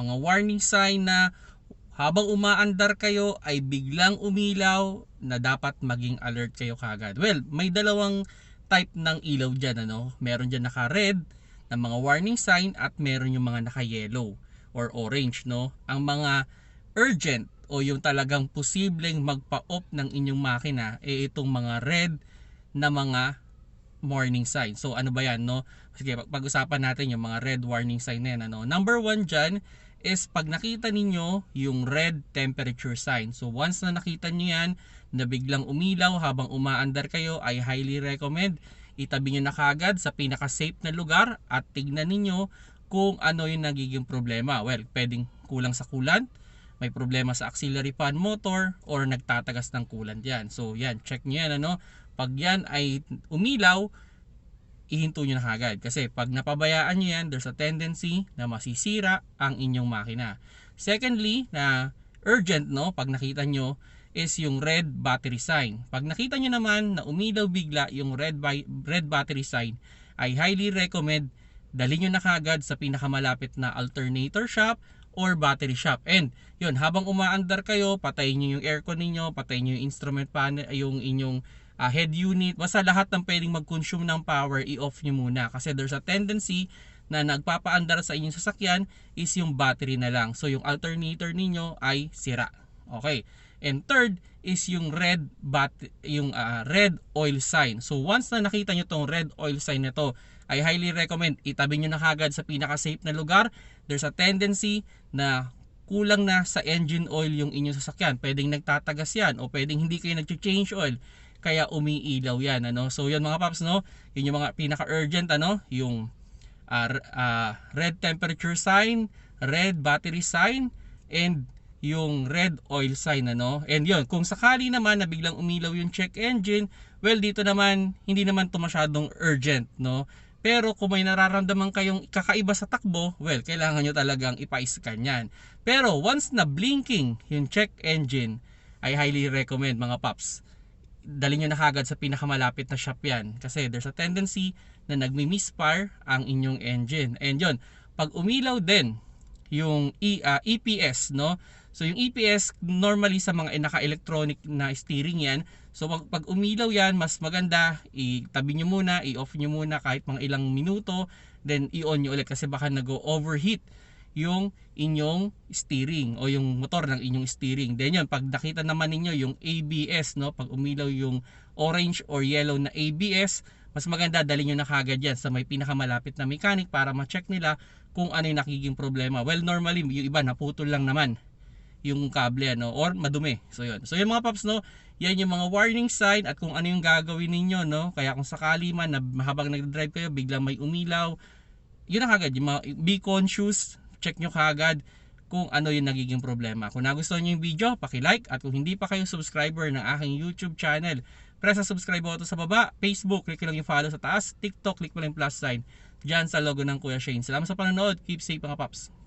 mga warning sign na habang umaandar kayo ay biglang umilaw na dapat maging alert kayo kagad. Well, may dalawang type ng ilaw dyan. Ano? Meron dyan naka-red na mga warning sign at meron yung mga naka-yellow or orange. No? Ang mga urgent o yung talagang posibleng magpa-off ng inyong makina eh itong mga red na mga warning sign. So ano ba yan no? Sige, pag- pag-usapan natin yung mga red warning sign na yan. Ano? Number one dyan is pag nakita ninyo yung red temperature sign. So once na nakita nyo yan na biglang umilaw habang umaandar kayo, I highly recommend itabi nyo na kagad sa pinaka-safe na lugar at tignan ninyo kung ano yung nagiging problema. Well, pwedeng kulang sa kulan, may problema sa auxiliary fan motor, or nagtatagas ng coolant yan. So yan, check nyo yan ano. Pag yan ay umilaw, ihinto nyo na kagad. Kasi pag napabayaan nyo yan, there's a tendency na masisira ang inyong makina. Secondly, na urgent no, pag nakita nyo, is yung red battery sign. Pag nakita nyo naman na umilaw bigla yung red, bi- red battery sign, I highly recommend dali nyo na kagad sa pinakamalapit na alternator shop or battery shop. And yun, habang umaandar kayo, patayin nyo yung aircon ninyo, patayin nyo yung instrument panel, yung inyong ah, head unit, basta lahat ng pwedeng mag-consume ng power, i-off nyo muna. Kasi there's a tendency na nagpapaandar sa inyong sasakyan is yung battery na lang. So yung alternator ninyo ay sira. Okay. And third is yung red bat yung ah, red oil sign. So once na nakita nyo tong red oil sign na to, I highly recommend itabi nyo na kagad sa pinaka-safe na lugar. There's a tendency na kulang na sa engine oil yung inyong sasakyan. Pwedeng nagtatagas yan o pwedeng hindi kayo nag-change oil kaya umiilaw yan ano. So yun mga paps no, yun yung mga pinaka-urgent ano, yung r- ah, red temperature sign, red battery sign, and yung red oil sign ano. And yun, kung sakali naman na biglang umilaw yung check engine, well dito naman hindi naman to masyadong urgent no. Pero kung may nararamdaman kayong kakaiba sa takbo, well, kailangan nyo talagang ipa-scan yan. Pero once na blinking yung check engine, I highly recommend mga paps, dali nyo na kagad sa pinakamalapit na shop yan. Kasi there's a tendency na nagmi-misfire ang inyong engine. And yun, pag umilaw din yung E- ah, EPS, no? So yung EPS normally sa mga naka-electronic na steering yan. So pag, pag umilaw yan, mas maganda itabi nyo muna, i-off nyo muna kahit mga ilang minuto, then i-on nyo ulit kasi baka nag-overheat yung inyong steering o yung motor ng inyong steering. Then yun, pag nakita naman ninyo yung ABS, no, pag umilaw yung orange or yellow na ABS, mas maganda dali nyo na kagad yan sa may pinakamalapit na mechanic para ma-check nila kung ano yung nakiging problema. Well, normally, yung iba naputol lang naman yung kable ano or madumi. So yun. So yun mga paps no, yan yung mga warning sign at kung ano yung gagawin ninyo no. Kaya kung sakali man na habang nagdadrive kayo biglang may umilaw, yun na kagad, yung be conscious, check nyo kagad kung ano yung nagiging problema. Kung nagustuhan nyo yung video, paki-like at kung hindi pa kayo subscriber ng aking YouTube channel, press sa subscribe button sa baba, Facebook, click lang yung follow sa taas, TikTok, click mo lang yung plus sign dyan sa logo ng Kuya Shane. Salamat sa panonood, keep safe mga paps.